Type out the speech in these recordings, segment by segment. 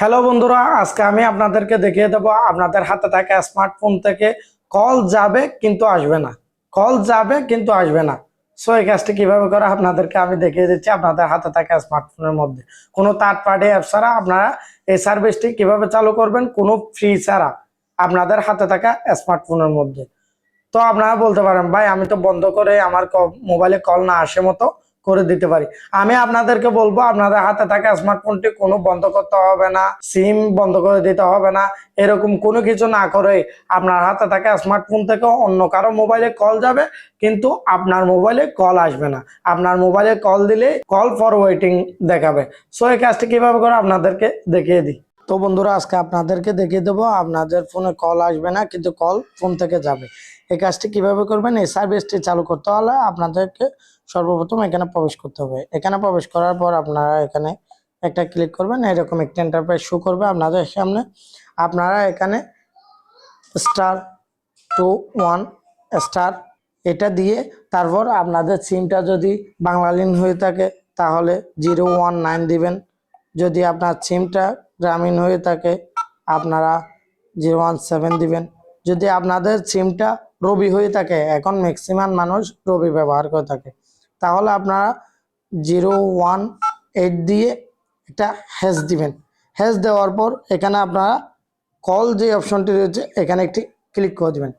Hello বন্ধুরা, আজকে আমি আপনাদেরকে দেখিয়ে দেব আপনাদের হাতে থাকা স্মার্টফোন থেকে কল যাবে কিন্তু আসবে না। কল যাবে কিন্তু আসবে না। সো এই কাজটি কীভাবে করে আপনাদেরকে আমি দেখিয়ে দিচ্ছি আপনাদের হাতে থাকা স্মার্টফোনের মধ্যে। কোনো থার্ড পার্টি অ্যাপ ছাড়া আপনারা এই সার্ভিসটি কীভাবে চালু করবেন, কোনো ফ্রি ছাড়া আপনাদের হাতে থাকা স্মার্টফোনের মধ্যে। তো আপনারা বলতে পারেন, ভাই, আমি তো বন্ধ করে আমার মোবাইলে কল না আসে মতো করে দিতে পারি। আমি আপনাদেরকে বলব, আপনাদের হাতে থাকা স্মার্টফোনটি কোনো বন্ধ করতে হবে না সিম বন্ধ করে দিতে হবে না। এরকম কোনো কিছু না করে আপনার হাতে থাকা স্মার্টফোন থেকে অন্য কারও মোবাইলে কল যাবে, কিন্তু আপনার মোবাইলে কল আসবে না। আপনার মোবাইলে কল দিলে কল ফর ওয়েটিং দেখাবে। সো এই কাজটি কীভাবে করে আপনাদেরকে দেখিয়ে দিই। তো বন্ধুরা, আজকে আপনাদেরকে দেখিয়ে দেবো, আপনাদের ফোনে কল আসবে না, কিন্তু কল ফোন থেকে যাবে। এই কাজটি কীভাবে করবেন? এই সার্ভিসটি চালু করতে হলে আপনাদেরকে সর্বপ্রথম এখানে প্রবেশ করতে হবে। এখানে প্রবেশ করার পর আপনারা এখানে একটা ক্লিক করবেন, এরকম একটা এন্টারপ্রাইজ শো করবে আপনাদের সামনে। আপনারা এখানে স্টার টু ওয়ান স্টার এটা দিয়ে তারপর আপনাদের সিমটা যদি বাংলালিন হয়ে থাকে, তাহলে জিরো ওয়ান নাইন দিবেন। যদি আপনার সিমটা গ্রামীণ হয়ে থাকে, আপনারা জিরো ওয়ান সেভেন দিবেন। যদি আপনাদের সিমটা রবি হয়ে থাকে, এখন ম্যাক্সিমাম মানুষ রবি ব্যবহার করে থাকে, তাহলে আপনারা জিরো ওয়ান এইট দিয়ে একটা হ্যাশ দিবেন। হ্যাশ দেওয়ার পর এখানে আপনারা কল যে অপশনটি রয়েছে, এখানে একটি ক্লিক করে দিবেন।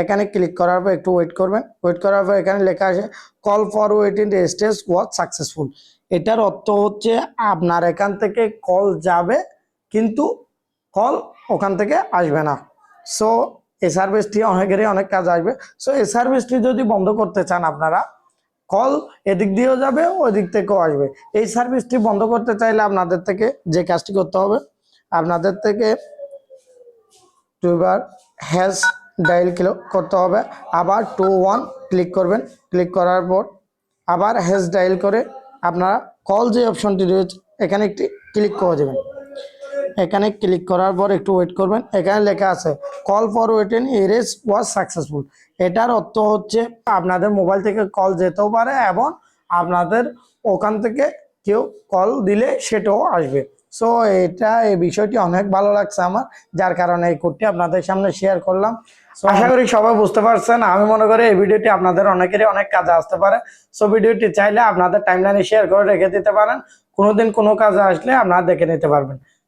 এখানে ক্লিক করার পর একটু ওয়েট করবেন। ওয়েট করার পর এখানে লেখা আছে call forwarding stage was successful এটার অর্থ হচ্ছে আপনার এখান থেকে কল যাবে কিন্তু কল ওখান থেকে আসবে না। সো এই সার্ভিসটি অনেকেরই অনেক কাজ আসবে। সো এই সার্ভিসটি যদি বন্ধ করতে চান আপনারা, কল এদিক দিয়েও যাবে ওই দিক থেকেও আসবে। এই সার্ভিসটি বন্ধ করতে চাইলে আপনাদের থেকে যে কাজটি করতে হবে, আপনাদের থেকে দুইবার হ্যাশ ডায়াল করতে হবে। আবার টু ওয়ান ক্লিক করবেন। ক্লিক করার পর আবার হ্যাশ ডায়াল করে আপনারা কল যে অপশনটি রয়েছে, এখানে একটি ক্লিক করে দেবেন। এখানে ক্লিক করার পর একটু ওয়েট করবেন। এখানে লেখা আছে call forwarding erasure was successful এটার অর্থ হচ্ছে আপনাদের মোবাইল থেকে কল যেতেও পারে এবং আপনাদের ওখান থেকে কেউ কল দিলে সেটাও আসবে। সো এটা এই বিষয়টি অনেক ভালো লাগছে আমার যার কারণে এই কোডটি আপনাদের সামনে শেয়ার করলাম। So, আশা করি সবাই বুঝতে পারছেন আমি মনে করি এই ভিডিওটি আপনাদের অনেকেরই অনেক কাজে আসতে পারে। সো ভিডিওটি চাইলে আপনাদের টাইমলাইনে শেয়ার করে রেখে দিতে পারেন। কোনোদিন কোনো কাজে আসলে আপনারা দেখে নিতে পারবেন।